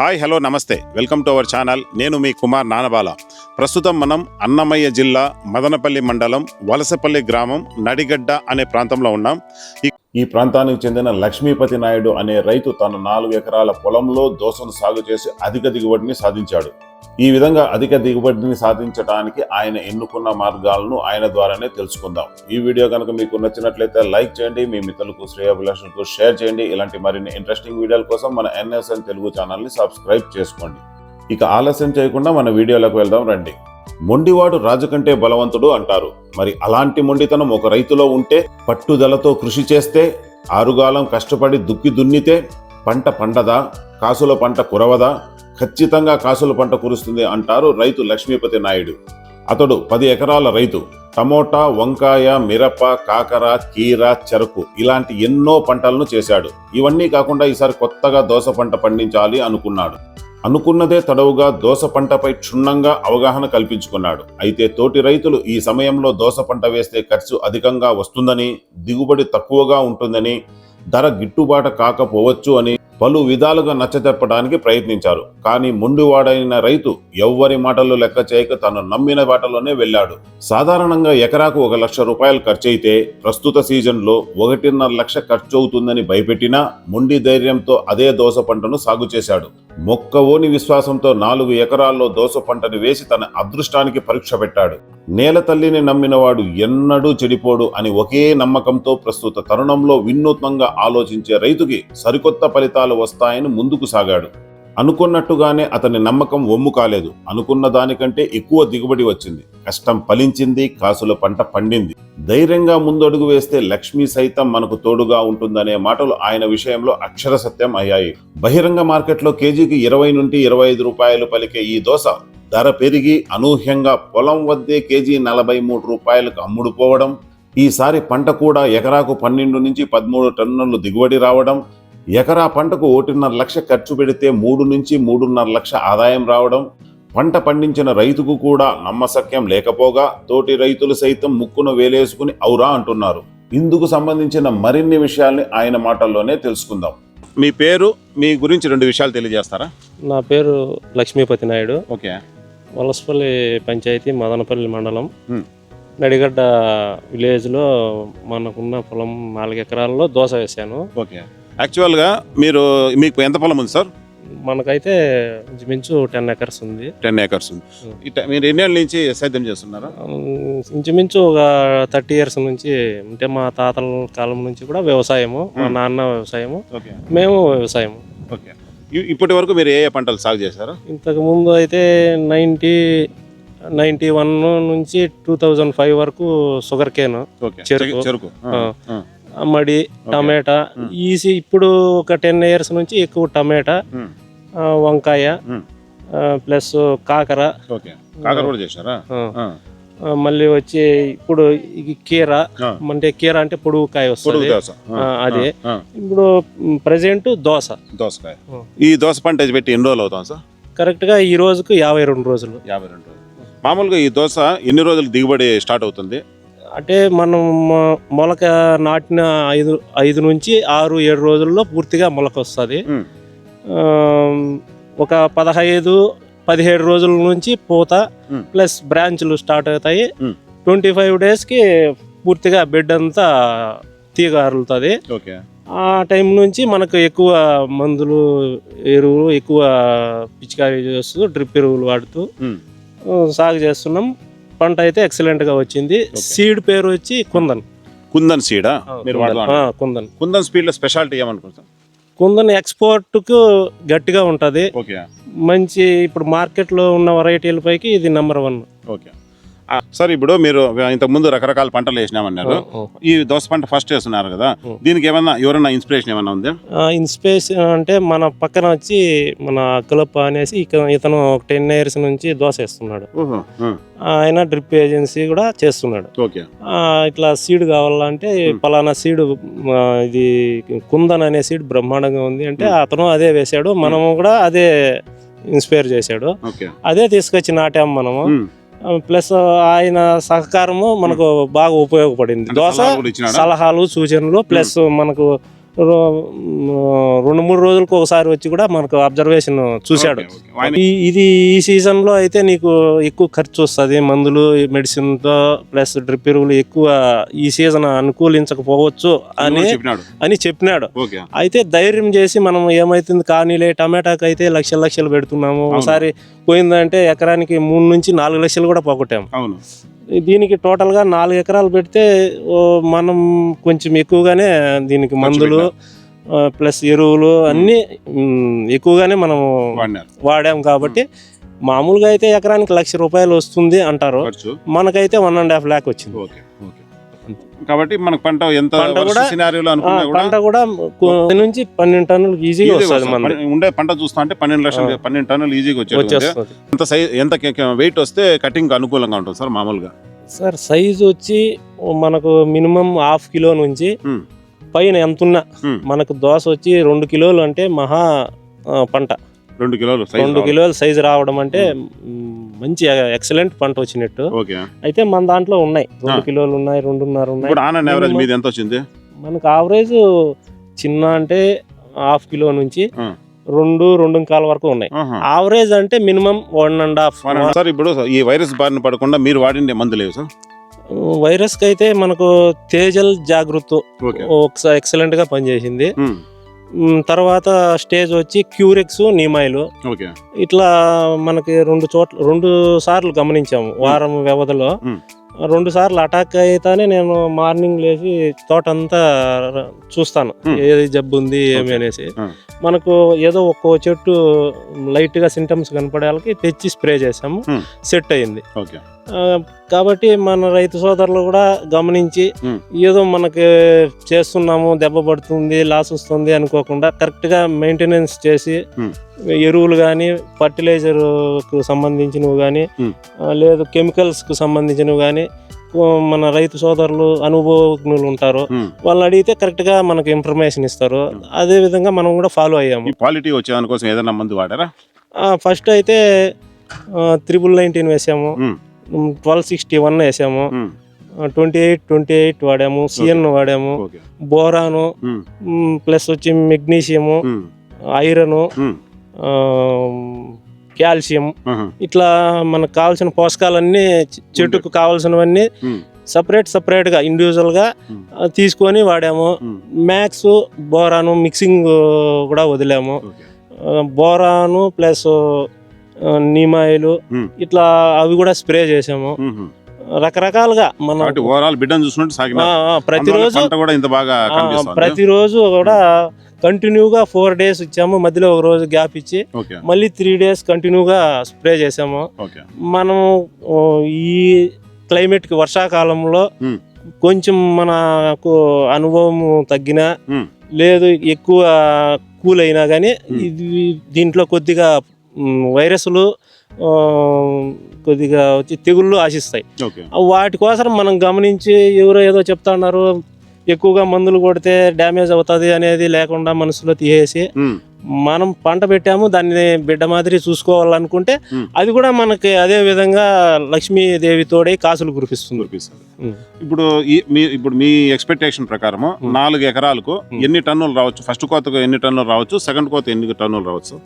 Hi hello నమస్తే. Welcome to our channel. నేను మీ కుమార్ నానబాల. ప్రస్తుతం మనం అన్నమయ్య జిల్లా మదనపల్లి మండలం వలసపల్లి గ్రామం నడిగడ్డ అనే ప్రాంతంలో ఉన్నాం. ఈ- ఈ ప్రాంతానికి చెందిన లక్ష్మీపతి నాయుడు అనే రైతు తన నాలుగు ఎకరాల పొలంలో దోసను సాగు చేసి అధిక దిగుబడిని సాధించాడు. ఈ విధంగా అధిక దిగుబడిని సాధించడానికి ఆయన ఎన్నుకున్న మార్గాలను ఆయన ద్వారానే తెలుసుకుందాం. ఈ వీడియో కనుక మీకు నచ్చినట్లయితే లైక్ చేయండి మీ మిత్రులకు శ్రేయాభిలాషులకు షేర్ చేయండి. ఇలాంటి మరిన్ని ఇంట్రెస్టింగ్ వీడియోల కోసం మన ఎన్ఎస్ఎన్ తెలుగు ఛానల్ని సబ్స్క్రైబ్ చేసుకోండి. ఇక ఆలస్యం చేయకుండా మన వీడియోలకు వెళ్దాం రండి. మొండివాడు రాజు కంటే బలవంతుడు అంటారు. మరి అలాంటి మొండితనం ఒక రైతులో ఉంటే పట్టుదలతో కృషి చేస్తే ఆరుగాలం కష్టపడి దుక్కి దున్నితే పంట పండదా? కాసుల పంట కురవదా? ఖచ్చితంగా కాసుల పంట కురుస్తుంది అంటారు రైతు లక్ష్మీపతి నాయుడు. అతడు పది ఎకరాల రైతు. టమోటా వంకాయ మిరప కాకర కీర చెరకు ఇలాంటి ఎన్నో పంటలను చేశాడు. ఇవన్నీ కాకుండా ఈసారి కొత్తగా దోస పంట పండించాలి అనుకున్నాడు. అనుకున్నదే తడవుగా దోస పంటపై క్షుణ్ణంగా అవగాహన కల్పించుకున్నాడు. అయితే తోటి రైతులు ఈ సమయంలో దోస పంట వేస్తే ఖర్చు అధికంగా వస్తుందని దిగుబడి తక్కువగా ఉంటుందని ధర గిట్టుబాటు కాకపోవచ్చు అని పలు విధాలుగా నచ్చచెప్పడానికి ప్రయత్నించారు. కానీ మొండివాడైన రైతు ఎవ్వరి మాటలు లెక్క చేయక తను నమ్మిన బాటలోనే వెళ్ళాడు. సాధారణంగా ఎకరాకు ఒక లక్ష రూపాయలు ఖర్చయితే ప్రస్తుత సీజన్లో ఒకటిన్నర లక్ష ఖర్చు అవుతుందని భయపెట్టినా మొండి ధైర్యంతో అదే దోస పంటను సాగు చేశాడు. మొక్కవోని విశ్వాసంతో నాలుగు ఎకరాల్లో దోస పంటను వేసి తన అదృష్టానికి పరీక్ష పెట్టాడు. నేల తల్లిని నమ్మినవాడు ఎన్నడూ చెడిపోడు అని ఒకే నమ్మకంతో ప్రస్తుత తరుణంలో వినూత్నంగా ఆలోచించే రైతుకి సరికొత్త ఫలితాలు వస్తాయని ముందుకు సాగాడు. అనుకున్నట్టుగానే అతని నమ్మకం ఒమ్ము కాలేదు. అనుకున్న దానికంటే ఎక్కువ దిగుబడి వచ్చింది. కష్టం ఫలించింది కాసుల పంట పండింది. ధైర్యంగా ముందడుగు వేస్తే లక్ష్మి సైతం మనకు తోడుగా ఉంటుందనే మాటలు ఆయన విషయంలో అక్షర సత్యం అయ్యాయి. బహిరంగ మార్కెట్లో కేజీకి ఇరవై నుండి ఇరవై ఐదు రూపాయలు పలికే ఈ దోశ ధర పెరిగి అనూహ్యంగా పొలం వద్దే కేజీ నలభై మూడు రూపాయలకు అమ్ముడుపోవడం ఈసారి పంట కూడా ఎకరాకు పన్నెండు నుంచి పదమూడు టన్నులు దిగుబడి రావడం ఎకరా పంటకు ఒకటిన్నర లక్ష ఖర్చు పెడితే మూడు నుంచి మూడున్నర లక్ష ఆదాయం రావడం పంట పండించిన రైతుకు కూడా నమ్మసక్యం లేకపోగా తోటి రైతులు సైతం ముక్కును వేలేసుకుని ఔరా అంటున్నారు. ఇందుకు సంబంధించిన మరిన్ని విషయాల్ని ఆయన మాటల్లోనే తెలుసుకుందాం. మీ పేరు మీ గురించి రెండు విషయాలు తెలియజేస్తారా? నా పేరు లక్ష్మీపతి నాయుడు. ఓకే. వలసపల్లి పంచాయతీ మదనపల్లి మండలం. నడిగడ్డ విలేజ్లో మనకున్న పొలం నాలుగు ఎకరాల్లో దోశ వేసాను. ఓకే. యాక్చువల్గా మీరు మీకు ఎంత పొలం ఉంది సార్? మనకైతే ఇంచుమించు టెన్ ఎకర్స్ ఉంది. టెన్ ఏకర్స్ ఉంది. ఇట మీరు ఎన్నేళ్ళ నుంచి సేద్యం చేస్తున్నారా? ఇంచుమించు ఒక థర్టీ ఇయర్స్ నుంచి అంటే మా తాతల కాలం నుంచి కూడా వ్యవసాయము మా. నాన్న వ్యవసాయము మేము వ్యవసాయము. ఓకే. ఇప్పటి వరకు మీరు ఏ ఏ పంటలు సాగు చేశారు? ఇంతకు ముందు అయితే నైంటీ నైంటీ వన్ నుంచి టూ థౌజండ్ ఫైవ్ వరకు షుగర్ కేన్. చెరుకు. మడి టమాటా. ఈసీ ఇప్పుడు ఒక టెన్ ఇయర్స్ నుంచి ఎక్కువ టమాటా వంకాయ. ప్లస్ కాకర. ఓకే. కాకర కూడా చేశారా? మళ్ళీ వచ్చి ఇప్పుడు ఈ కీర. అంటే కీర అంటే పొడుగుకాయ పొడుగు వస్తుంది అదే. ఇప్పుడు ప్రజెంట్ దోశ. దోసకాయ. ఈ దోస పంట పెట్టి ఎన్ని రోజులు అవుతాం సార్? కరెక్ట్గా ఈ రోజుకు యాభై రెండు రోజులు. యాభై రెండు రోజులు. మామూలుగా ఈ దోస ఎన్ని రోజులు దిగుబడి స్టార్ట్ అవుతుంది? అంటే మనం మొలక నాటిన ఐదు ఐదు నుంచి ఆరు ఏడు రోజుల్లో పూర్తిగా మొలక వస్తుంది ఒక పదహైదు పదిహేడు రోజుల నుంచి పూత. ప్లస్ బ్రాంచ్లు స్టార్ట్ అవుతాయి. ట్వంటీ ఫైవ్ డేస్కి పూర్తిగా బెడ్ అంతా తీగ అరులుతుంది. ఓకే. ఆ టైం నుంచి మనకు ఎక్కువ మందులు ఎరువులు ఎక్కువ పిచికారీ చేస్తూ డ్రిప్ ఎరువులు వాడుతూ సాగు చేస్తున్నాం. పంట అయితే ఎక్సలెంట్గా వచ్చింది. సీడ్ పేరు వచ్చి కుందన్. కుందన్ సీడా మీరు కుందన్. కుందన్. స్పీడ్లో స్పెషాలిటీ ఏమనుకుంటాం కుందన్ ఎక్స్పోర్ట్కు గట్టిగా ఉంటుంది. మంచి ఇప్పుడు మార్కెట్లో ఉన్న వెరైటీల పైకి ఇది నెంబర్ వన్ ఓకే. సార్ ఇప్పుడు మీరు ఇంతకు ముందు రకరకాల పంటలు వేసినామన్నారు. ఈ దోస పంట ఫస్ట్ వేస్తున్నారు కదా. దీనికి ఏమన్నా ఎవరైనా ఇన్స్పిరేషన్ ఏమన్నా ఉందా? ఇన్స్పేస్ అంటే మన పక్కన వచ్చి మన అక్కలప్ప అనేసి ఇతను ఒక టెన్ ఇయర్స్ నుంచి దోశ వేస్తున్నాడు. ఆయన డ్రిప్ ఏజెన్సీ కూడా చేస్తున్నాడు. ఇట్లా సీడ్ కావాలంటే. పలానా సీడ్ ఇది కుందన్ అనే సీడ్ బ్రహ్మాండంగా ఉంది అంటే అతను అదే వేశాడు. మనము కూడా అదే ఇన్స్పైర్ చేశాడు. అదే తీసుకొచ్చి నాటాం మనము. ప్లస్ ఆయన సహకారము మనకు బాగా ఉపయోగపడింది. దోశ సలహాలు సూచనలు ప్లస్ మనకు రెండు మూడు రోజులకు ఒకసారి వచ్చి కూడా మనకు అబ్జర్వేషన్ చూశాడు. ఇది ఈ సీజన్లో అయితే నీకు ఎక్కువ ఖర్చు వస్తుంది మందులు మెడిసిన్తో ప్లస్ డ్రిప్ ఎరువులు ఎక్కువ ఈ సీజన్ అనుకూలించకపోవచ్చు అని అని చెప్పినాడు. అయితే ధైర్యం చేసి మనం ఏమైతుంది కానీలే టమాటాకి అయితే లక్షలు లక్షలు పెడుతున్నాము. ఒకసారి పోయిందంటే ఎకరానికి మూడు నుంచి నాలుగు లక్షలు కూడా పోగొట్టాము. దీనికి టోటల్గా నాలుగు ఎకరాలు పెడితే మనం కొంచెం ఎక్కువగానే దీనికి మందులు ప్లస్ ఎరువులు అన్నీ ఎక్కువగానే మనం వాడాం కాబట్టి మామూలుగా అయితే ఎకరానికి లక్ష రూపాయలు వస్తుంది అంటారు. మనకైతే వన్ అండ్ హాఫ్ ల్యాక్ వచ్చింది. Okay okay. కాబట్టి మనకు పంట ఎంత పంట కూడా- సినారియోలో ఆ, అనుకున్నా కూడా పంట కూడా కు- నుంచి పన్నెండు టన్నులు ఈజీగా వస్తుంది ఉండే పంట చూస్తా అంటే పన్నెండు లక్షలు. పన్నెండు టన్నులు ఈజీగా వచ్చేది ఎంత సైజ్ ఎంత వెయిట్ వస్తే కటింగ్ అనుకూలంగా ఉంటుంది సార్ మామూలుగా? సార్ సైజు వచ్చి మనకు మినిమం హాఫ్ కిలో నుంచి పైన ఎంత ఉన్నా. మనకు దోశ వచ్చి రెండు కిలోలు అంటే మహా పంట. రెండు కిలోలు సైజ్ రెండు కిలోల సైజు రావడం అంటే మ్, మంచి ఎక్సలెంట్ పంట వచ్చినట్టు. అయితే మన దాంట్లో ఉన్నాయి. రెండు. కిలోలు ఉన్నాయి రెండున్నర ఉన్నాయి. ఎంత వచ్చింది? మనకు ఆవరేజ్ చిన్న అంటే హాఫ్ కిలో నుంచి. రెండు రెండు కాల వరకు ఉన్నాయి. ఆవరేజ్ అంటే minimum one and half sir ఇప్పుడు ఈ వైరస్ బారిన పడకుండా మీరు వాడిండే మందు లేవు సార్ వైరస్కి అయితే మనకు తేజల్ జాగృత్ ఓకే. ఒకసారి ఎక్సలెంట్గా పనిచేసింది. మ్, తర్వాత స్టేజ్ వచ్చి క్యూరెక్స్ నీమాయిల్ ఇట్లా మనకి రెండు చోట్ల రెండు సార్లు గమనించాము వారం వ్యవధిలో. రెండు సార్లు అటాక్ అయితేనే నేను మార్నింగ్ లేచి తోట అంతా చూస్తాను. ఏది జబ్బు ఉంది ఏమి. అనేసి. మనకు ఏదో ఒక్కో చెట్టు లైట్గా సింటమ్స్ కనపడేళ్ళకి తెచ్చి స్ప్రే చేసాము. సెట్ అయింది కాబట్టి మన రైతు సోదరులు కూడా గమనించి. ఏదో మనకి చేస్తున్నాము దెబ్బ పడుతుంది లాస్ వస్తుంది అనుకోకుండా కరెక్ట్గా మెయింటెనెన్స్ చేసి. ఎరువులు కానీ ఫర్టిలైజర్కు సంబంధించినవి కానీ. లేదు కెమికల్స్కు సంబంధించినవి కానీ మన రైతు సోదరులు అనుభవజ్ఞులు ఉంటారు ఉమ్. వాళ్ళని అడిగితే కరెక్ట్గా మనకు ఇన్ఫర్మేషన్ ఇస్తారు. అదే విధంగా మనం కూడా ఫాలో అయ్యాము క్వాలిటీ వచ్చే దానికోసం ఏదైనా మందు వాడారా ఫస్ట్ అయితే త్రిబుల్ నైన్టీన్ వేసాము ట్వెల్వ్ సిక్స్టీ వన్ వేసాము. ట్వంటీ ఎయిట్ ట్వంటీ ఎయిట్ వాడాము. సిఎన్ వాడాము. బోరాను ఉమ్, ప్లస్ వచ్చి మెగ్నీషియము ఉమ్, ఐరన్ ఉమ్, కాల్షియం. ఆహా, ఇట్లా మనకు కావాల్సిన పోషకాలన్నీ చెట్టుకు కావాల్సినవన్నీ సపరేట్ సపరేట్గా ఇండివిజువల్గా తీసుకొని వాడాము. మ్యాక్స్ బోరాను మిక్సింగ్ కూడా వదిలాము. బోరాను ప్లస్ నీమాయిలు ఇట్లా అవి కూడా స్ప్రే చేసాము. రకరకాలుగా మనం ఓవరాల్ బిడ్డను ఆ, ప్రతిరోజు కూడా ఇంత బాగా ప్రతిరోజు కూడా కంటిన్యూగా ఫోర్ డేస్ ఇచ్చాము. మధ్యలో ఒక రోజు గ్యాప్ ఇచ్చి మళ్ళీ త్రీ డేస్ కంటిన్యూగా స్ప్రే చేసాము మనం ఈ క్లైమేట్కి వర్షాకాలంలో ఉమ్, కొంచెం మనకు అనుభవం తగ్గినా లేదు ఎక్కువ కూల్ అయినా కానీ. ఇది దీంట్లో కొద్దిగా వైరస్లు కొద్దిగా వచ్చి తెగుళ్ళు ఆశిస్తాయి వాటి కోసం మనం గమనించి ఎవరో ఏదో చెప్తా ఉన్నారు ఎక్కువగా మందులు కొడితే డ్యామేజ్ అవుతుంది అనేది లేకుండా మనసులో తీసేసి మనం పంట పెట్టాము దాన్ని బిడ్డ మాదిరి చూసుకోవాలనుకుంటే. అది కూడా మనకి అదే విధంగా లక్ష్మీదేవి తోడై కాసులు కురిపిస్తుంది కురిపిస్తుంది. ఇప్పుడు మీ ఇప్పుడు మీ ఎక్స్పెక్టేషన్ ప్రకారం ఉమ్. నాలుగు ఎకరాలకు. ఎన్ని టన్నులు రావచ్చు ఫస్ట్ కోతకు ఎన్ని టన్నులు రావచ్చు సెకండ్ కోత ఎన్ని టన్నులు రావచ్చు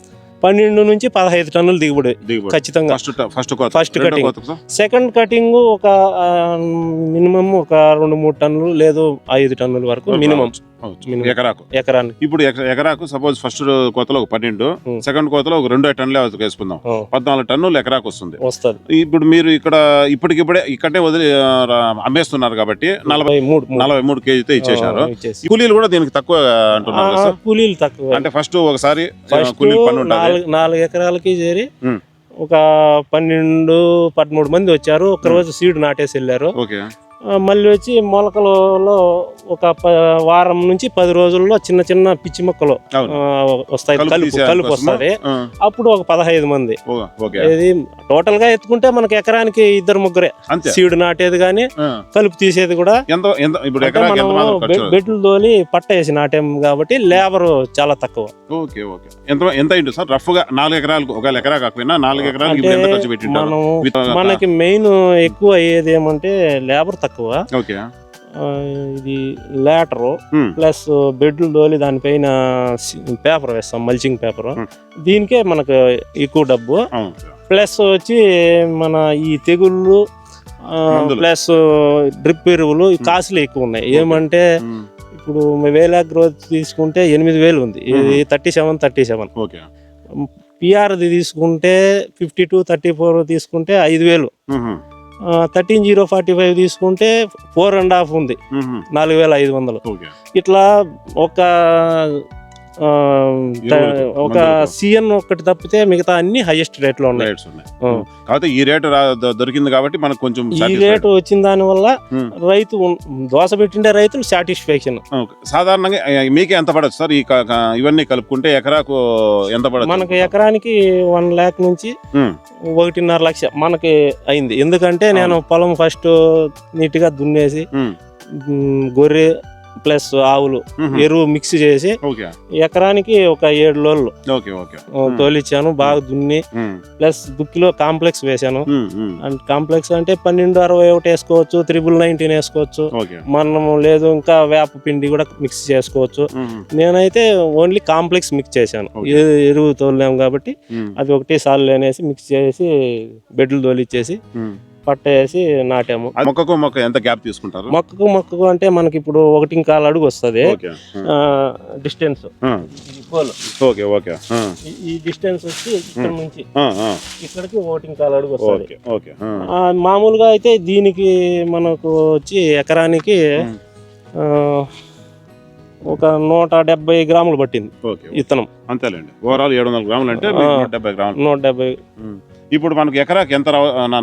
పన్నెండు నుంచి పదహైదు టన్నులు దిగుబడి ఖచ్చితంగా first first cutting. Second cutting ఒక మినిమం ఒక రెండు మూడు టన్నులు లేదు ఐదు టన్నుల వరకు. మినిమం. ఎకరాకు. ఎకరానికి. ఇప్పుడు ఎక- ఎకరాకు సపోజ్ ఫస్ట్ కోతలో ఒక పన్నెండు. సెకండ్ కోతలో ఒక రెండు టన్నులే వేసుకుందాం. పద్నాలుగు టన్నులు ఎకరాకు వస్తుంది. వస్తుంది. ఇప్పుడు మీరు ఇక్కడ ఇప్పటికిప్పుడే ఇక్కడే వదిలి అమ్మేస్తున్నారు కాబట్టి నలభై మూడు. నలభై మూడు కేజీతో ఇచ్చేశారు. ఆ, ఇచ్చేసి. కూలీలు కూడా దీనికి తక్కువ అంటున్నారు? కూలీలు తక్కువ. అంటే ఫస్ట్ ఒకసారి ఆ, ఫస్ట్ కూలీ పన్ను నాలుగు ఎకరాలకి చేరి. ఒక పన్నెండు పదమూడు మంది వచ్చారు. ఒక రోజు సీడ్ నాటేసి వెళ్ళారు. మళ్ళీ వచ్చి మొలకలలో ఒక వారం నుంచి పది రోజుల్లో చిన్న చిన్న పిచ్చి మొక్కలు వస్తాయి కలుపు కలుపు? వస్తుంది. అప్పుడు ఒక పదహైదు మంది. ఇది టోటల్గా ఎత్తుకుంటే మనకి ఎకరానికి ఇద్దరు ముగ్గురే. సీడ్ నాటేది కానీ. కలుపు తీసేది కూడా బెడ్లు తోలి పట్ట వేసి నాటాం కాబట్టి లేబర్ చాలా తక్కువ. Okay okay. ఎంత ఎంత అయింది సార్? రఫ్గా నాలుగు ఎకరాలకు ఒక ఎకరా కాకపోయినా ఎకరాలకు మనకి మెయిన్ ఎక్కువ అయ్యేది ఏమంటే లేబర్ తక్కువ. ఓకే. ఆ, ఇది లేటరు ప్లస్ బెడ్లు డోలి దానిపైన పేపర్ వేస్తాం మల్చింగ్ పేపర్. దీనికే మనకు ఎక్కువ డబ్బు. ప్లస్ వచ్చి మన ఈ తెగుళ్ళు. ప్లస్ డ్రిప్ ఎరువులు కాస్ట్లు ఎక్కువ ఉన్నాయి. ఏమంటే ఇప్పుడు వేల గ్రోత్ తీసుకుంటే ఎనిమిది వేలు ఉంది. ఇది thirty seven thirty seven. Okay. పిఆర్ది తీసుకుంటే ఫిఫ్టీ టూ థర్టీ ఫోర్ తీసుకుంటే ఐదు వేలు. థర్టీన్ జీరో ఫార్టీ ఫైవ్ తీసుకుంటే ఫోర్ అండ్ హాఫ్ ఉంది. నాలుగు వేల ఐదు వందలు. ఇట్లా ఒక ఒక. సిఎన్ ఒకటి తప్పితే మిగతా అన్ని హైయెస్ట్ రేట్లో ఉన్నాయి. కాకపోతే ఈ రేటు దొరికింది కాబట్టి మనకు కొంచెం ఈ. రేటు వచ్చిన దాని వల్ల రైతు దోశ పెట్టిండే రైతులు సాటిస్ఫాక్షన్. సాధారణంగా మీకే ఎంత పడచ్చు సార్? ఈ ఇవన్నీ కలుపుకుంటే ఎకరాకు ఎంత పడచ్చు మనకు ఎకరానికి వన్ ల్యాక్ నుంచి ఒకటిన్నర లక్ష మనకి అయింది. ఎందుకంటే నేను పొలం ఫస్ట్ నీట్గా దున్నేసి గొర్రె ప్లస్ ఆవులు ఎరువు మిక్స్ చేసి ఎకరానికి ఒక ఏడు లోళ్ళు. తోలిచ్చాను బాగా దున్ని ప్లస్ దుక్కిలో కాంప్లెక్స్ వేశాను. అండ్ కాంప్లెక్స్ అంటే పన్నెండు అరవై ఒకటి వేసుకోవచ్చు త్రిబుల్ నైన్టీన్ వేసుకోవచ్చు. మనము లేదు ఇంకా వేప పిండి కూడా మిక్స్ చేసుకోవచ్చు. నేనైతే ఓన్లీ కాంప్లెక్స్ మిక్స్ చేశాను. ఎరువు తోలినాం కాబట్టి అది ఒకటి సార్లు అనేసి మిక్స్ చేసి బెడ్లు తోలిచ్చేసి. పట్ట వేసి నాటాము మొక్కకు మొక్క ఎంత గ్యాప్ తీసుకుంటారు? మొక్కకు మొక్కకు అంటే మనకి ఇప్పుడు ఒకటి కాలు అడుగు వస్తుంది. డిస్టెన్స్. Okay okay. ఈ- డిస్టెన్స్ వచ్చి ఇక్కడ నుంచి ఇక్కడికి ఒకటి కాలు అడుగు వస్తుంది. మామూలుగా అయితే దీనికి మనకు వచ్చి ఎకరానికి ఒక నూట డెబ్బై గ్రాములు పట్టింది ఓకే. ఇత్తనం. అంతేలేండి. ఓవరాల్ ఏడు వందల గ్రాములు అంటే నూట డెబ్బై గ్రాములు. నూట డెబ్బై. ఇప్పుడు మనకు ఎకరాకి ఎంత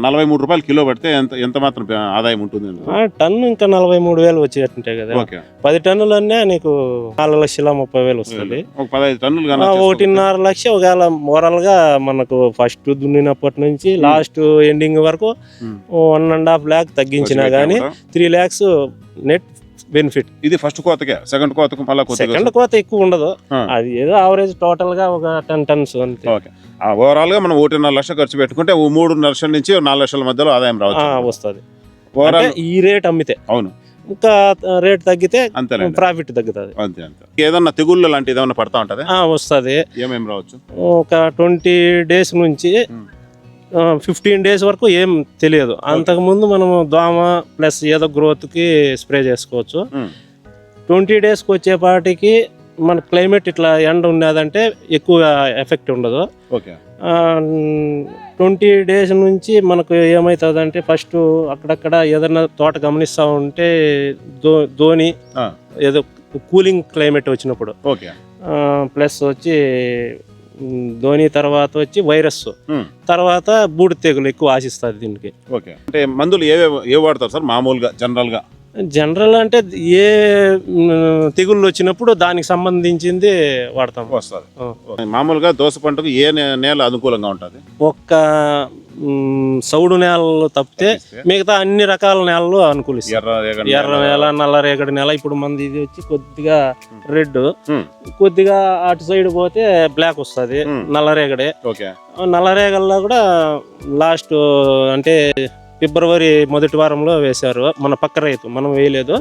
నలభై మూడు రూపాయలు కిలో పడితే ఎంత ఎంత మాత్రం ఆదాయం ఉంటుంది టన్ను ఇంకా నలభై మూడు వేలు వచ్చేటంటే కదా. పది టన్నులన్నా నీకు నాలుగు లక్షల ముప్పై వేలు వస్తుంది. ఒక పదహైదు టన్నులు ఒకటిన్నర లక్ష ఒకవేళ ఓవరాల్గా మనకు ఫస్ట్ దున్నినప్పటి నుంచి లాస్ట్ ఎండింగ్ వరకు. వన్ అండ్ హాఫ్ ల్యాక్ తగ్గించినా గానీ త్రీ ల్యాక్స్ నెట్ బెనిఫిట్. ఇది ఫస్ట్ కోతకే సెకండ్ కోతకు మళ్ళీ సెకండ్ కోత ఎక్కువ ఉండదు. అది ఏదో ఆవరేజ్ టోటల్గా ఒక టెన్ టన్స్ అంతే. ఓకే. ఓవరాల్గా మనం ఒకటిన్నర లక్ష ఖర్చు పెట్టుకుంటే మూడు లక్షల నుంచి నాలుగు లక్షల మధ్యలో ఆదాయం రావచ్చు. వస్తది. ఓవరాల్ ఈ రేట్ అమ్మితే. అవును. ఇంకా రేట్ తగ్గితే అంతేలేండి. ప్రాఫిట్ తగ్గుతుంది. అంతే అంతే. ఏదన్నా తెగుళ్ళు లాంటి ఏదన్నా పడతా ఉంటదా? వస్తుంది. ఏమేమి రావచ్చు? ఒక ట్వంటీ డేస్ నుంచి. ఫిఫ్టీన్ డేస్ వరకు ఏం తెలియదు. అంతకుముందు మనము దోమ ప్లస్ ఏదో గ్రోత్కి స్ప్రే చేసుకోవచ్చు. ట్వంటీ డేస్కి వచ్చేపాటికి మన క్లైమేట్ ఇట్లా ఎండ ఉన్నదంటే ఎక్కువ ఎఫెక్ట్ ఉండదు. ఓకే. ట్వంటీ డేస్ నుంచి మనకు ఏమవుతుందంటే ఫస్ట్ అక్కడక్కడ ఏదైనా తోట గమనిస్తూ ఉంటే దో ధోని ఏదో కూలింగ్ క్లైమేట్ వచ్చినప్పుడు. ఓకే. ప్లస్ వచ్చి ధోని తర్వాత వచ్చి వైరస్. తర్వాత బూడి తెగులు ఎక్కువ ఆశిస్తుంది దీనికి. ఓకే. అంటే మందులు ఏవే ఏ వాడతారు సార్? మామూలుగా జనరల్గా జనరల్ అంటే ఏ తెగుళ్ళు వచ్చినప్పుడు దానికి సంబంధించింది వాడతాం. వస్తుంది. మామూలుగా దోస పంటకు ఏ నేల అనుకూలంగా ఉంటుంది? ఒక్క సౌడు నేలలు తప్పితే మిగతా అన్ని రకాల నేలలు అనుకూలిస్తాయి ఎర్ర నేల. నల్ల రేగడి నేల ఇప్పుడు మనది ఇది వచ్చి కొద్దిగా రెడ్. కొద్దిగా అటు సైడ్ పోతే బ్లాక్ వస్తుంది. నల్ల రేగడే. నల్ల రేగల్లో కూడా లాస్ట్ అంటే ఫిబ్రవరి మొదటి వారంలో వేశారు. మన పక్క రైతు మనం వేయలేదు.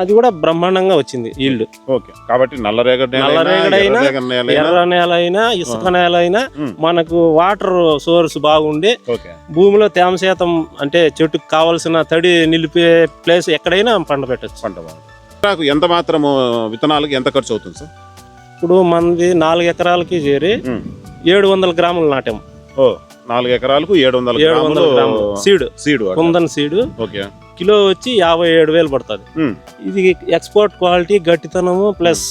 అది కూడా బ్రహ్మాండంగా వచ్చింది ఈల్డ్. ఓకే. కాబట్టి నల్ల రేగడి నేల నల్ల అయినా, రేగడి ఎర్ర నేల అయినా, ఇసుక నేల అయినా మనకు వాటర్ సోర్స్ బాగుండి భూమిలో తేమ శాతం అంటే చెట్టుకు కావలసిన తడి నిలిపే ప్లేస్ ఎక్కడైనా పంట పెట్టచ్చు. పంట నాకు ఎంత మాత్రము విత్తనాలకు ఎంత ఖర్చు అవుతుంది సార్? ఇప్పుడు మనది నాలుగు ఎకరాలకి చేరి. ఏడు వందల గ్రాములు నాటాం. ఓ. నాలుగు ఎకరాలకు ఏడు వందల ఏడు వందల గ్రాములు seed seed. Kundan seed. Okay. Kilo వచ్చి యాభై ఏడు వేలు పడుతుంది. ఇది ఎక్స్పోర్ట్ క్వాలిటీ గట్టితనము ప్లస్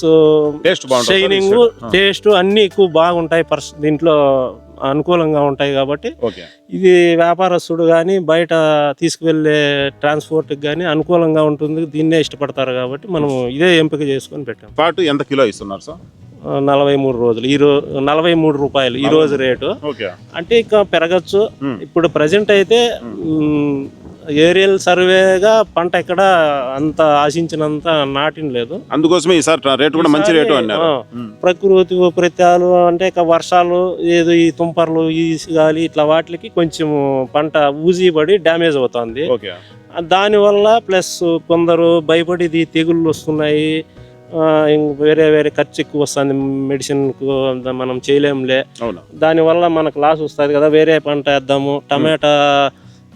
షైనింగ్ టేస్ట్ అన్ని ఎక్కువ బాగుంటాయి పర్స్ దీంట్లో అనుకూలంగా ఉంటాయి కాబట్టి. ఇది వ్యాపారస్తుడు కానీ బయట తీసుకువెళ్ళే ట్రాన్స్పోర్ట్కి కానీ అనుకూలంగా ఉంటుంది. దీన్నే ఇష్టపడతారు కాబట్టి మనం ఇదే ఎంపిక చేసుకొని పెట్టాం. పాటు ఎంత కిలో ఇస్తున్నారు సార్? నలభై మూడు రోజులు. ఈ రోజు నలభై మూడు రూపాయలు ఈ రోజు రేటు. అంటే ఇక పెరగచ్చు. ఇప్పుడు ప్రజెంట్ అయితే ఏరియల్ సర్వేగా పంట ఎక్కడ అంత ఆశించినంత నాటిన లేదు. అందుకోసమే ఈసారి రేటు కూడా మంచి రేటు అన్నారు. ప్రకృతి ఉపరిత్యాలు అంటే ఇక వర్షాలు ఏదో ఈ తుంపర్లు ఈ గాలి ఇట్లా వాటికి కొంచెం పంట ఊజీ పడి డ్యామేజ్ అవుతుంది. దానివల్ల ప్లస్ కొందరు భయపడి తెగుళ్ళు వస్తున్నాయి. వేరే వేరే ఖర్చు ఎక్కువ వస్తుంది మెడిసిన్కు అంత మనం అవును. దానివల్ల మనకు లాస్ వస్తుంది కదా వేరే పంట వేద్దాము టమాటా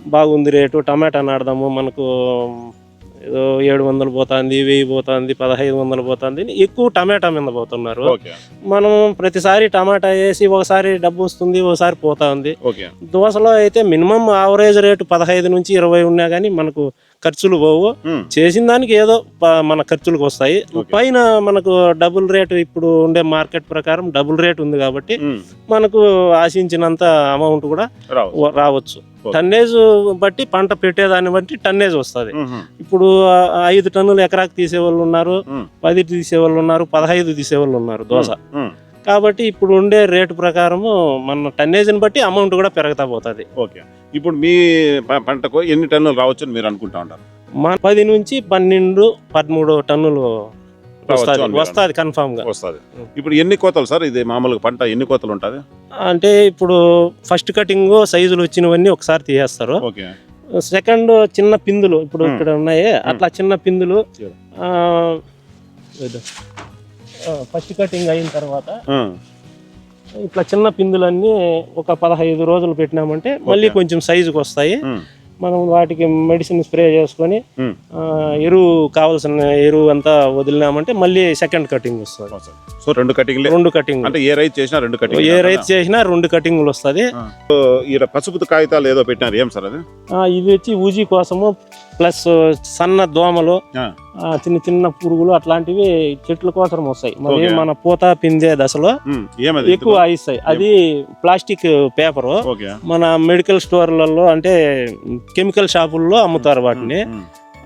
బాగుంది రేటు టమాటా నాడదాము మనకు ఏదో ఏడు వందలు పోతుంది వెయ్యి పోతుంది పదహైదు వందలు పోతుంది ఎక్కువ టమాటా మీద పోతున్నారు. మనం ప్రతిసారి టమాటా వేసి ఒకసారి డబ్బు వస్తుంది ఒకసారి పోతా ఉంది ఓకే. దోసలో అయితే మినిమం ఆవరేజ్ రేటు పదహైదు నుంచి ఇరవై ఉన్నా కానీ మనకు ఖర్చులు పోవు. చేసిన దానికి ఏదో మన ఖర్చులకు వస్తాయి. పైన మనకు డబుల్ రేటు ఇప్పుడు ఉండే మార్కెట్ ప్రకారం డబుల్ రేట్ ఉంది కాబట్టి మనకు ఆశించినంత అమౌంట్ కూడా రావచ్చు. టన్నేజ్ బట్టి పంట పెట్టేదాన్ని బట్టి టన్నేజ్ వస్తుంది. ఇప్పుడు ఐదు టన్నులు ఎకరాకు తీసేవాళ్ళు ఉన్నారు ఉమ్, పది తీసేవాళ్ళు ఉన్నారు పదహైదు తీసేవాళ్ళు ఉన్నారు దోశ కాబట్టి ఇప్పుడు ఉండే రేటు ప్రకారము మన టన్నేజ్ని బట్టి అమౌంట్ కూడా పెరుగుతా పోతుంది. ఓకే. ఇప్పుడు మీ పంటకు ఎన్ని టన్నులు రావచ్చు మీరు అనుకుంటా ఉంటారు? మన పది నుంచి పన్నెండు పదమూడు టన్నులు వస్తుంది మీరు వస్తుంది కన్ఫామ్గా. వస్తుంది. ఇప్పుడు ఎన్ని కోతలు సార్? ఇది మామూలుగా పంట ఎన్ని కోతలు ఉంటుంది? అంటే ఇప్పుడు ఫస్ట్ కటింగ్ సైజులు వచ్చినవన్నీ ఒకసారి తీసేస్తారు. సెకండ్ చిన్న పిందులు ఇప్పుడు Hmm. ఇక్కడ ఉన్నాయి అట్లా చిన్న పిందులు. ఫస్ట్ కటింగ్ అయిన తర్వాత ఉమ్, ఇట్లా చిన్న పిందులన్నీ ఒక పదహైదు రోజులు పెట్టినామంటే మళ్ళీ. కొంచెం సైజుకి వస్తాయి. మనం వాటికి మెడిసిన్ స్ప్రే చేసుకొని ఆ, ఎరువు కావాల్సిన ఎరువు అంతా వదిలినామంటే మళ్ళీ సెకండ్ కటింగ్ వస్తుంది. సో రెండు కటింగ్లే రెండు కటింగ్ అంటే ఏ రైతు చేసినా రెండు కటింగ్ ఏ రైతు చేసినా రెండు కటింగ్లు వస్తుంది. పసుపు కాగితాలు ఏదో పెట్టినారు ఏం సార్ అది? ఇది వచ్చి ఊజీ కోసము ప్లస్ సన్న దోమలు చిన్న చిన్న పురుగులు అట్లాంటివి చెట్ల కోసం వస్తాయి. మరి. మన పూత పిందే దశలో ఎక్కువ ఇస్తాయి అది ప్లాస్టిక్ పేపరు. మన మెడికల్ స్టోర్లలో అంటే కెమికల్ షాపుల్లో అమ్ముతారు వాటిని.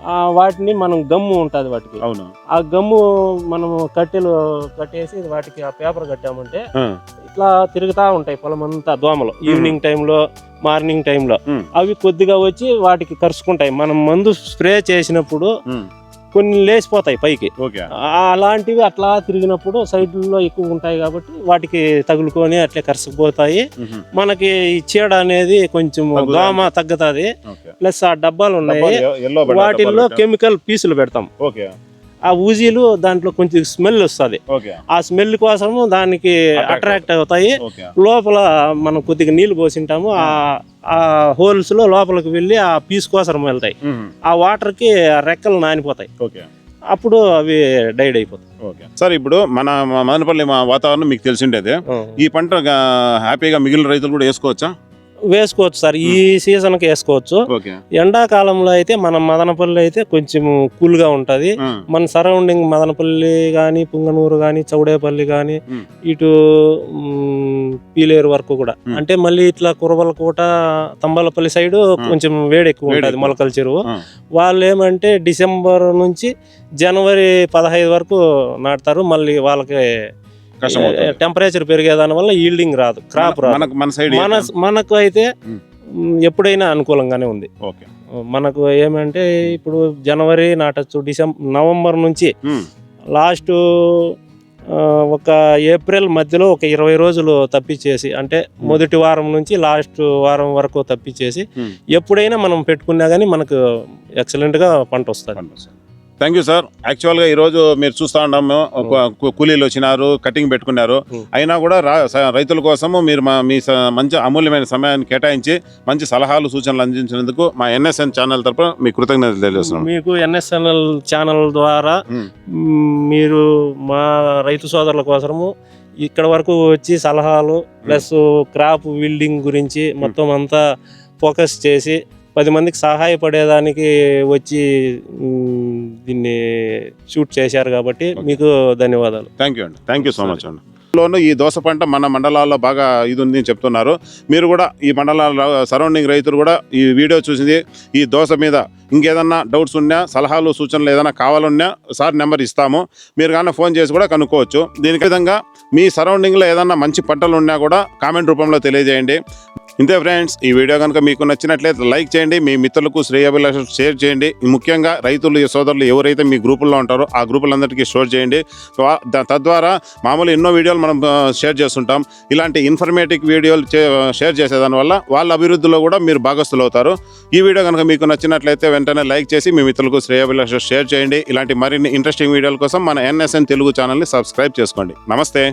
వాటిని మనం గమ్ము ఉంటుంది వాటికి. అవును. ఆ గమ్ము మనం కట్టెలు కట్టేసి వాటికి ఆ పేపర్ కట్టామంటే ఇట్లా తిరుగుతా ఉంటాయి పొలం అంతా దోమలు ఈవినింగ్ టైంలో మార్నింగ్ టైంలో. అవి కొద్దిగా వచ్చి వాటికి కరుచుకుంటాయి. మనం మందు స్ప్రే చేసినప్పుడు కొన్ని లేచిపోతాయి పైకి. అలాంటివి అట్లా తిరిగినప్పుడు సైడ్లో ఎక్కువ ఉంటాయి కాబట్టి వాటికి తగులుకొని అట్లే కరుసుకుపోతాయి ఉహు, మనకి ఈ చీడ అనేది కొంచెం. దోమ తగ్గుతుంది. ప్లస్ ఆ డబ్బాలు ఉన్నాయి. వాటిల్లో. కెమికల్ పీసులు పెడతాం. ఓకే. ఆ ఊజీలు దాంట్లో కొంచెం స్మెల్ వస్తుంది. ఆ స్మెల్ కోసము దానికి అట్రాక్ట్ అవుతాయి. లోపల మనం కొద్దిగా నీళ్ళు పోసింటాము. ఆ ఆ హోల్స్లో లోపలికి వెళ్ళి ఆ పీస్ కోసం వెళ్తాయి. ఆ వాటర్కి రెక్కలు నానిపోతాయి. ఓకే. అప్పుడు అవి డైడ్ అయిపోతాయి. ఓకే. సార్ ఇప్పుడు మన మదనపల్లి మా వాతావరణం మీకు తెలిసిండేది. ఈ పంట హ్యాపీగా మిగిలిన రైతులు కూడా వేసుకోవచ్చా? వేసుకోవచ్చు సార్. ఈ సీజన్కి వేసుకోవచ్చు. ఎండాకాలంలో అయితే మన మదనపల్లి అయితే కొంచెం కూల్గా ఉంటది. ఆ, మన సరౌండింగ్ మదనపల్లి కానీ పుంగనూరు కానీ చౌడేపల్లి కానీ ఉమ్. ఇటు పీలేరు వరకు కూడా. అంటే మళ్ళీ ఇట్లా కురబలకోట తంబాలపల్లి సైడ్ కొంచెం వేడి ఎక్కువ ఉంటుంది. మొలకల చెరువు. వాళ్ళు ఏమంటే డిసెంబర్ నుంచి జనవరి పదహైదు వరకు నాటుతారు. మళ్ళీ వాళ్ళకి. టెంపరేచర్ పెరిగేదాని వల్ల ఈల్డింగ్ రాదు క్రాప్ రాదు. మన సైడ్ మన మనకు అయితే ఎప్పుడైనా అనుకూలంగానే ఉంది. ఓకే. మనకు ఏమంటే ఇప్పుడు జనవరి నాటచ్చు డిసెంబర్ నవంబర్ నుంచి లాస్ట్ ఒక ఏప్రిల్ మధ్యలో ఒక ఇరవై రోజులు తప్పించేసి అంటే మొదటి వారం నుంచి లాస్ట్ వారం వరకు తప్పించేసి. ఎప్పుడైనా మనం పెట్టుకున్నా కానీ మనకు ఎక్సలెంట్గా పంట వస్తుంది థ్యాంక్ యూ సార్ యాక్చువల్గా ఈరోజు మీరు చూస్తూ ఉన్నాము ఒక కు- కూలీలు వచ్చినారు కటింగ్ పెట్టుకున్నారు. Hmm. అయినా కూడా రైతుల కోసము మీరు మా మీ మంచి అమూల్యమైన సమయాన్ని కేటాయించి మంచి సలహాలు సూచనలు అందించినందుకు మా ఎన్ఎస్ఎన్ ఛానల్ తరపున మీ కృతజ్ఞతలు తెలియజేస్తున్నాం. మీకు ఎన్ఎస్ఎన్ఎల్ ఛానల్ ద్వారా Hmm. మీరు మా రైతు సోదరుల కోసము ఇక్కడ వరకు వచ్చి సలహాలు ప్లస్ క్రాప్ బిల్డింగ్ గురించి మొత్తం అంతా ఫోకస్ చేసి పది మందికి సహాయపడేదానికి వచ్చి దీన్ని షూట్ చేశారు కాబట్టి మీకు ధన్యవాదాలు. థ్యాంక్ యూ అండి. థ్యాంక్ యూ సో మచ్ అండి. లోను ఈ దోస పంట మన మండలాల్లో బాగా ఇది ఉంది అని చెప్తున్నారు. మీరు కూడా ఈ మండలాల సరౌండింగ్ రైతులు కూడా ఈ వీడియో చూసింది ఈ దోస మీద ఇంకేదన్నా డౌట్స్ ఉన్నా సలహాలు సూచనలు ఏదైనా కావాలన్నా సార్ నెంబర్ ఇస్తాము. మీరు కానీ ఫోన్ చేసి కూడా కనుక్కోవచ్చు. దీనికి విధంగా మీ సరౌండింగ్లో ఏదన్నా మంచి పంటలు ఉన్నా కూడా కామెంట్ రూపంలో తెలియజేయండి. ఇంతే ఫ్రెండ్స్ ఈ వీడియో కనుక మీకు నచ్చినట్లయితే లైక్ చేయండి. మీ మిత్రులకు శ్రేయాభిలాషులకు షేర్ చేయండి. ముఖ్యంగా రైతులు సోదరులు ఎవరైతే మీ గ్రూపుల్లో ఉంటారో ఆ గ్రూపులందరికీ షేర్ చేయండి. తద్వారా మామూలు ఎన్నో వీడియోలు మనం షేర్ చేస్తుంటాం. ఇలాంటి ఇన్ఫర్మేటివ్ వీడియోలు షేర్ చేసేదాని వల్ల వాళ్ళ అభివృద్ధిలో కూడా మీరు భాగస్థులు అవుతారు ఈ వీడియో కనుక మీకు నచ్చినట్లయితే వెంటనే లైక్ చేసి మీ మిత్రులకు శ్రేయాభిలాష షేర్ చేయండి. ఇలాంటి మరిన్ని ఇంట్రెస్టింగ్ వీడియోల కోసం మన ఎన్ఎస్ఎన్ తెలుగు ఛానల్ని సబ్స్క్రైబ్ చేసుకోండి. నమస్తే.